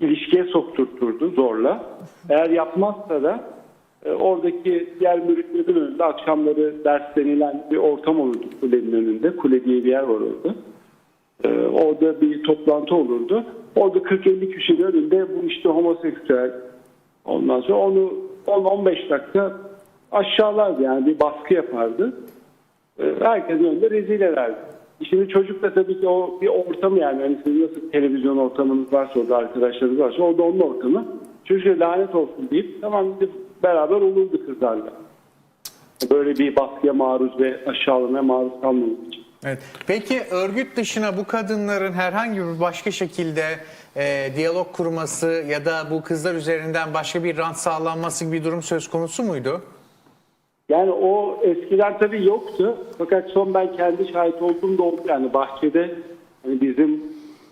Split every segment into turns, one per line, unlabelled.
ilişkiye sokturturdu zorla. Eğer yapmazsa da e, oradaki diğer müritlerin önünde akşamları ders denilen bir ortam olurdu kulenin önünde. Kule diye bir yer var orada. E, orada bir toplantı olurdu. Orada 40-50 kişinin önünde bu işte homoseksüel ondan sonra onu 10-15 dakika aşağılardı yani bir baskı yapardı. E, herkesin önünde rezil ederdi. Şimdi çocuk da tabii ki o bir ortamı yani hani sizin nasıl televizyon ortamınız varsa orada arkadaşlarınız varsa orada onun ortamı. Çocuğa lanet olsun deyip tamam gidip beraber olurdu kızlarla. Böyle bir baskıya maruz ve aşağılamaya maruz kalmamak için.
Evet. Peki örgüt dışına bu kadınların herhangi bir başka şekilde e, diyalog kurması ya da bu kızlar üzerinden başka bir rant sağlanması gibi bir durum söz konusu muydu?
Yani o eskiden tabii yoktu. Fakat son ben kendi şahit olduğum da oldu. Yani bahçede hani bizim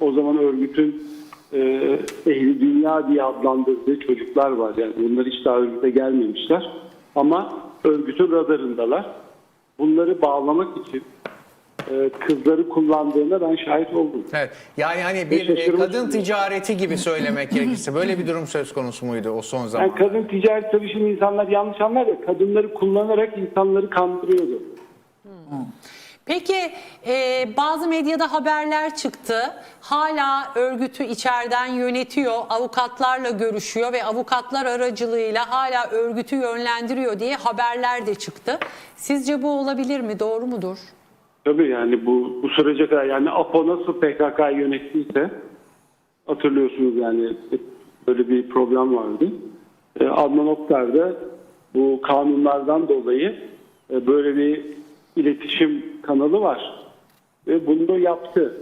o zaman örgütün e, ehli dünya diye adlandırdığı çocuklar var. Yani bunlar hiç daha örgüte gelmemişler. Ama örgütün radarındalar. Bunları bağlamak için e, kızları kullandığına ben şahit oldum.
Evet. Yani hani bir e,
şaşırmış
kadın ticareti gibi söylemek gerekirse böyle bir durum söz konusu muydu o son zaman?
Yani kadın ticaret tabii şimdi insanlar yanlış anlar ya kadınları kullanarak insanları kandırıyordu.
Peki e, bazı medyada haberler çıktı. Hala örgütü içeriden yönetiyor, avukatlarla görüşüyor ve avukatlar aracılığıyla hala örgütü yönlendiriyor diye haberler de çıktı. Sizce bu olabilir mi? Doğru mudur?
Tabii yani bu, bu sürece kadar yani APO nasıl PKK yönettiyse hatırlıyorsunuz yani böyle bir problem vardı. Ee, Adnan Oktar da bu kanunlardan dolayı e, böyle bir iletişim kanalı var. Ve bunu da yaptı.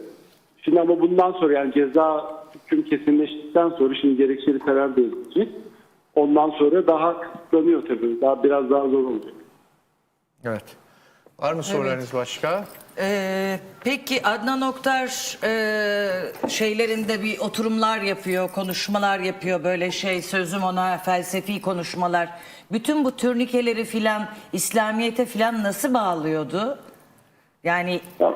Şimdi ama bundan sonra yani ceza hüküm kesinleştikten sonra şimdi gerekçeli karar da edilecek. Ondan sonra daha kısıtlanıyor tabii. Daha biraz daha zor olacak.
Evet. Var mı sorularınız başka?
Ee, peki Adnan Oktar e, şeylerinde bir oturumlar yapıyor, konuşmalar yapıyor böyle şey sözüm ona felsefi konuşmalar. Bütün bu turnikeleri filan İslamiyet'e filan nasıl bağlıyordu? Yani
Ya,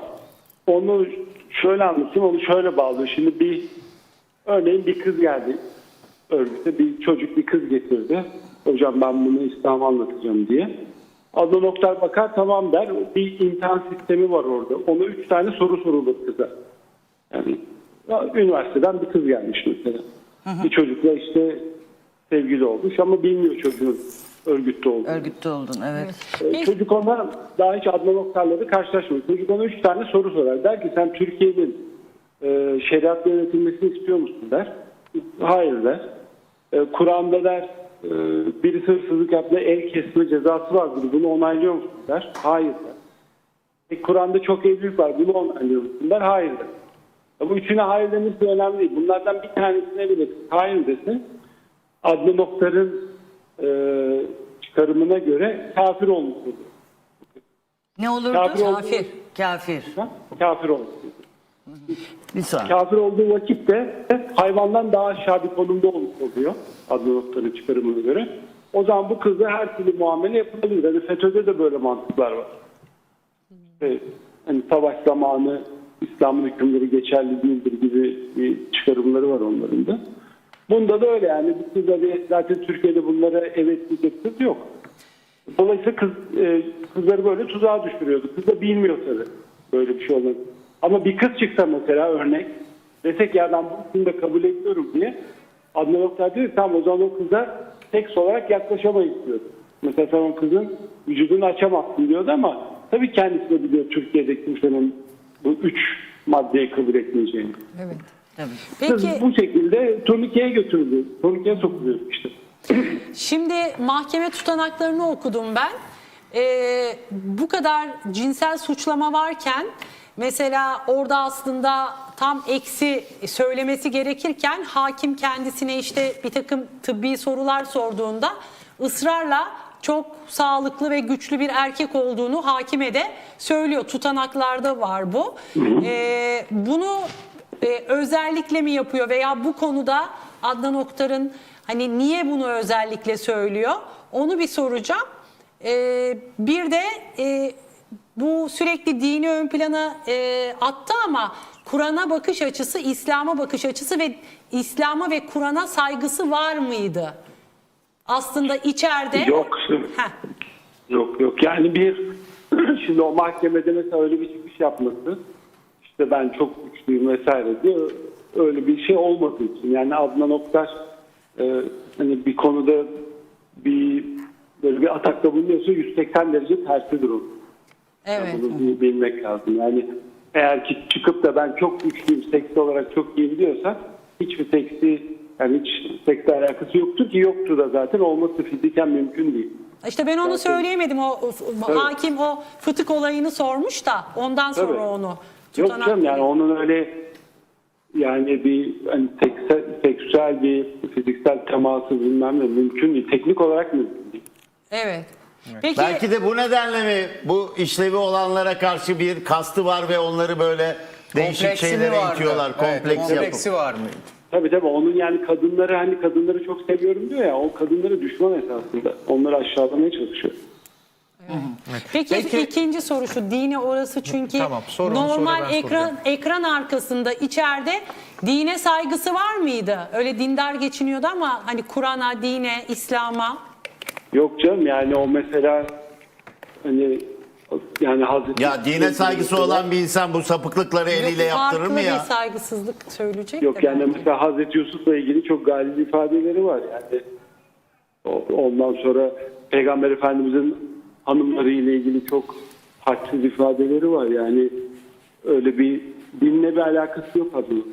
onu şöyle anlatayım, onu şöyle bağlıyor. Şimdi bir örneğin bir kız geldi örgüte, bir çocuk bir kız getirdi. Hocam ben bunu İslam'a anlatacağım diye. Adnan Oktar bakar tamam der. Bir imtihan sistemi var orada. Ona üç tane soru sorulur kıza. Yani ya, üniversiteden bir kız gelmiş mesela. Bir çocukla işte sevgili olmuş ama bilmiyor çocuğun örgütte olduğunu.
örgütte oldun evet.
Ee, Çocuk ona daha hiç Adnan karşılaşmadı. Çocuk ona üç tane soru sorar. Der ki sen Türkiye'nin e, şeriatla yönetilmesini istiyor musun der. Hayır der. E, Kur'an'da der e, birisi hırsızlık yaptığında el kesme cezası vardır. Bunu onaylıyor musun der. Hayır der. E, Kur'an'da çok evlilik var. Bunu onaylıyor musun der. Hayır der. Ya bu üçüne hayır demesi önemli değil. Bunlardan bir tanesine bile hayır desin. Adnan Oktar'ın e, çıkarımına göre kafir olmuş olur.
Ne olurdu?
Kafir.
Kafir. Kafir.
Kafir olmuş.
Bir.
Kafir olduğu vakitte hayvandan daha aşağı bir konumda oluyor. Adnan Oktar'ın çıkarımına göre. O zaman bu kıza her türlü muamele yapılabilir. Hani FETÖ'de de böyle mantıklar var. Ve hani savaş zamanı İslam'ın hükümleri geçerli değildir gibi bir çıkarımları var onların da. Bunda da öyle yani. Bu kız hani zaten Türkiye'de bunlara evet diyecek kız yok. Dolayısıyla kız, e, kızları böyle tuzağa düşürüyordu. Kız da bilmiyor tabii böyle bir şey olduğunu. Ama bir kız çıksa mesela örnek desek ya ben bunu da kabul ediyorum diye Adnan Oktar diyor ki, tamam o zaman o kıza seks olarak yaklaşamayız diyordu. Mesela sen o kızın vücudunu açamazsın diyordu ama tabii kendisi de biliyor Türkiye'de kimsenin bu üç maddeyi kabul etmeyeceğini.
Evet.
Tabii.
Kız
Peki
bu şekilde turnikeye götürüldü. Turnikeye sokuluyor işte.
Şimdi mahkeme tutanaklarını okudum ben. Ee, bu kadar cinsel suçlama varken mesela orada aslında tam eksi söylemesi gerekirken hakim kendisine işte bir takım tıbbi sorular sorduğunda ısrarla çok sağlıklı ve güçlü bir erkek olduğunu hakime de söylüyor. Tutanaklarda var bu. Ee, bunu e, özellikle mi yapıyor veya bu konuda Adnan Oktar'ın hani niye bunu özellikle söylüyor onu bir soracağım. Ee, bir de e, bu sürekli dini ön plana e, attı ama Kur'an'a bakış açısı, İslam'a bakış açısı ve İslam'a ve Kur'an'a saygısı var mıydı? Aslında içeride
Yok.
Heh.
Yok yok yani bir şimdi o mahkemede mesela öyle bir çıkış yapması işte ben çok güçlüyüm vesaire diye öyle bir şey olmadığı için yani Adnan Oktar e, hani bir konuda bir böyle bir atakta bulunuyorsa 180 derece tersidir o.
Evet.
Bunu bil- bilmek lazım. Yani eğer ki çıkıp da ben çok güçlüyüm, seksi olarak çok iyiyim diyorsa hiçbir seksi yani hiç seksle alakası yoktur ki yoktu da zaten olması fiziken mümkün değil.
İşte ben onu
Zaten-
söyleyemedim. O o- hakim o fıtık olayını sormuş da ondan sonra
Tabii.
onu
Yok
tutanak-
canım yani onun öyle yani bir hani seksüel, seksüel bir fiziksel teması bilmem ne mümkün değil. Teknik olarak mümkün değil.
Evet. Peki
Belki de bu nedenle mi bu işlevi olanlara karşı bir kastı var ve onları böyle değişik
Kompleksi mi
şeylere
vardı?
itiyorlar.
Evet,
Kompleks yapıp.
kompleksi var mıydı?
Tabii tabii onun yani kadınları hani kadınları çok seviyorum diyor ya o kadınları düşman esasında. Onları aşağılamaya çalışıyor.
Peki,
Peki-
ikinci soru şu dine orası çünkü
Tamam, sorun,
normal
ben
ekran
soracağım.
ekran arkasında içeride dine saygısı var mıydı? Öyle dindar geçiniyordu ama hani Kur'an'a, dine, İslam'a
Yok canım yani o mesela hani yani Hazreti
Ya dine saygısı olan bir insan bu sapıklıkları eliyle
Yok,
yaptırır mı ya?
bir saygısızlık söyleyecek
Yok
de
yani
belki.
mesela Hazreti Yusuf'la ilgili çok galip ifadeleri var yani. O- Ondan sonra Peygamber Efendimiz'in hanımları ile ilgili çok haksız ifadeleri var yani öyle bir dinle bir alakası yok aslında.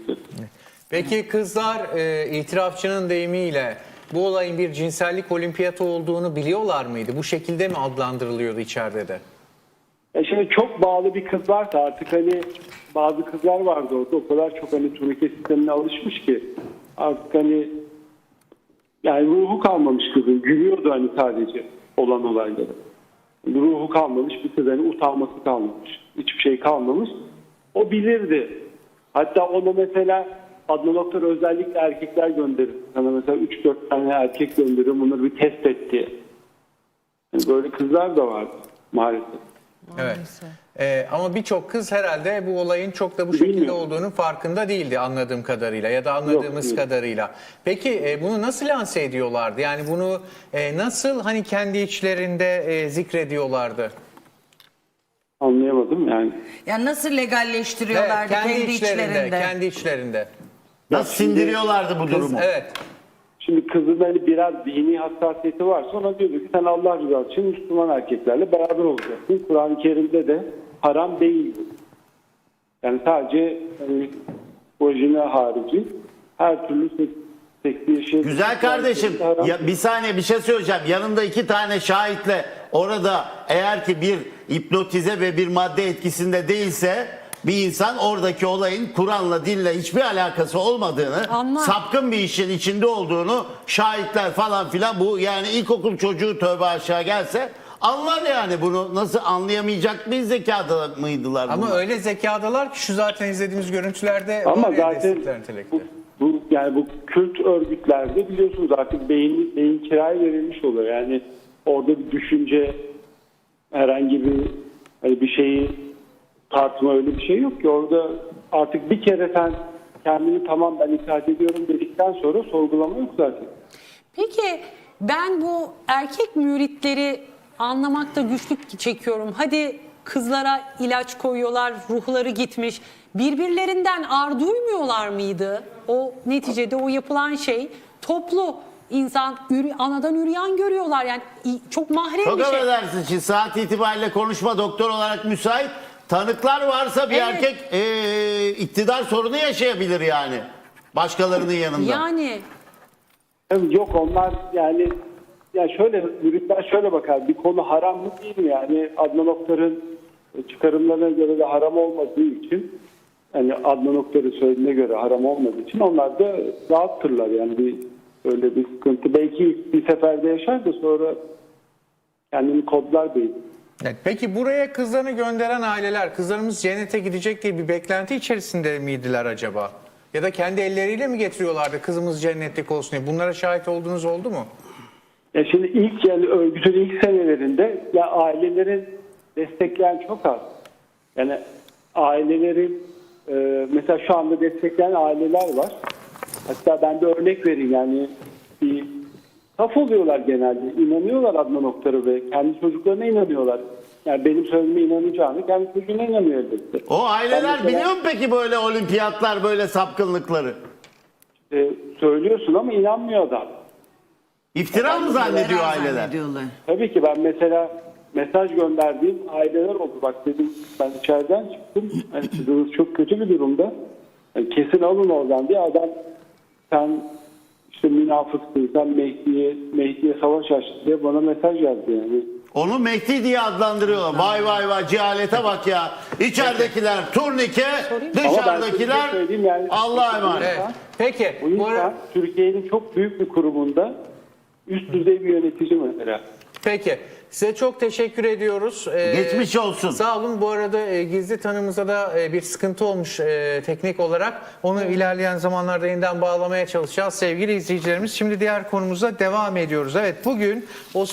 Peki kızlar e, itirafçının deyimiyle bu olayın bir cinsellik olimpiyatı olduğunu biliyorlar mıydı? Bu şekilde mi adlandırılıyordu içeride de?
Ya şimdi çok bağlı bir kız varsa artık hani bazı kızlar vardı orada o kadar çok hani turnike sistemine alışmış ki artık hani yani ruhu kalmamış kızın gülüyordu hani sadece olan olaylara. Ruhu kalmamış bir kız hani utanması kalmamış. Hiçbir şey kalmamış. O bilirdi. Hatta ona mesela Adnan Oktar özellikle erkekler gönderir. Sana mesela 3-4 tane erkek gönderiyor bunları bir test et diye. Yani böyle kızlar da vardı maalesef.
Evet. E, ama birçok kız herhalde bu olayın çok da bu şekilde
Bilmiyorum.
olduğunun farkında değildi anladığım kadarıyla ya da anladığımız
değil.
kadarıyla. Peki e, bunu nasıl lanse ediyorlardı? Yani bunu e, nasıl hani kendi içlerinde e, zikrediyorlardı?
Anlayamadım yani.
Yani nasıl
Evet,
legalleştiriyorlardı kendi, içlerinde?
kendi içlerinde.
Nasıl sindiriyorlardı bu
Kız,
durumu?
evet.
Şimdi kızın hani biraz dini hassasiyeti varsa ona diyordu ki sen Allah rızası için Müslüman erkeklerle beraber olacaksın. Kur'an-ı Kerim'de de haram değil. bu. Yani sadece hani vajina harici her türlü seks, seksi yaşayan...
Güzel kardeşim
Haram.
ya bir saniye bir şey söyleyeceğim. Yanında iki tane şahitle orada eğer ki bir hipnotize ve bir madde etkisinde değilse bir insan oradaki olayın Kur'an'la dinle hiçbir alakası olmadığını,
Anlar.
sapkın bir işin içinde olduğunu şahitler falan filan bu yani ilkokul çocuğu tövbe aşağı gelse anlar yani bunu nasıl anlayamayacak bir zekada mıydılar
Ama
bunlar?
öyle zekadalar ki şu zaten izlediğimiz görüntülerde
Ama zaten
destekler
bu, bu yani bu kült örgütlerde biliyorsunuz artık beyin beyin kiraya verilmiş oluyor. Yani orada bir düşünce herhangi bir hani bir şeyi tartma öyle bir şey yok ki orada artık bir kere sen kendini tamam ben itaat ediyorum dedikten sonra sorgulama yok zaten.
Peki ben bu erkek müritleri anlamakta güçlük çekiyorum. Hadi kızlara ilaç koyuyorlar, ruhları gitmiş. Birbirlerinden ar duymuyorlar mıydı? O neticede o yapılan şey toplu insan ürü, anadan üryan görüyorlar. Yani çok mahrem
Çok
bir şey.
affedersin şimdi saat itibariyle konuşma doktor olarak müsait. Tanıklar varsa bir
Evet.
erkek eee, iktidar sorunu yaşayabilir yani. Başkalarının yanında.
Yani
Yani Yok onlar yani ya şöyle müritler şöyle bakar bir konu haram mı değil mi yani Adnan Oktar'ın çıkarımlarına göre de haram olmadığı için hani Adnan Oktar'ın söylediğine göre haram olmadığı için onlar da rahattırlar yani bir öyle bir sıkıntı belki bir seferde yaşar da sonra kendini kodlar değil.
Evet, peki buraya kızlarını gönderen aileler kızlarımız cennete gidecek diye bir beklenti içerisinde miydiler acaba? Ya da kendi elleriyle mi getiriyorlardı kızımız cennetlik olsun diye? Bunlara şahit olduğunuz oldu mu?
Ya şimdi ilk yani örgütün ilk senelerinde ya ailelerin destekleyen çok az. Yani ailelerin e, mesela şu anda destekleyen aileler var. Hatta ben de örnek vereyim yani bir saf oluyorlar genelde. İnanıyorlar Adnan Oktar'a ve kendi çocuklarına inanıyorlar. Yani benim söylediğime inanacağını kendi çocuğuna inanıyor elbette.
O aileler
mesela-
biliyor mu peki böyle olimpiyatlar, böyle sapkınlıkları?
E, söylüyorsun ama inanmıyor adam.
İftira mı zannediyor aileler?
Zannediyorlar.
Tabii ki ben mesela mesaj gönderdiğim aileler oldu. Bak dedim ben içeriden çıktım. Hani kızınız çok kötü bir durumda. Yani kesin alın oradan diye adam sen işte münafıksın, sen Mehdi'ye, Mehdi'ye savaş açtın diye bana mesaj yazdı yani.
Onu Mehdi diye adlandırıyorlar. Vay vay vay cehalete bak ya. İçeridekiler turnike,
Ama ben size
dışarıdakiler
söyleyeyim yani-
Allah'a emanet.
Evet. Peki.
Bu
bu
insan Türkiye'nin çok büyük bir kurumunda üst düzey bir yönetici mesela.
Peki. Size çok teşekkür ediyoruz. Ee,
Geçmiş olsun.
Sağ olun. Bu arada e, gizli tanımıza da e, bir sıkıntı olmuş e, teknik olarak. Onu ilerleyen zamanlarda yeniden bağlamaya çalışacağız sevgili izleyicilerimiz. Şimdi diğer konumuza devam ediyoruz. Evet bugün Osman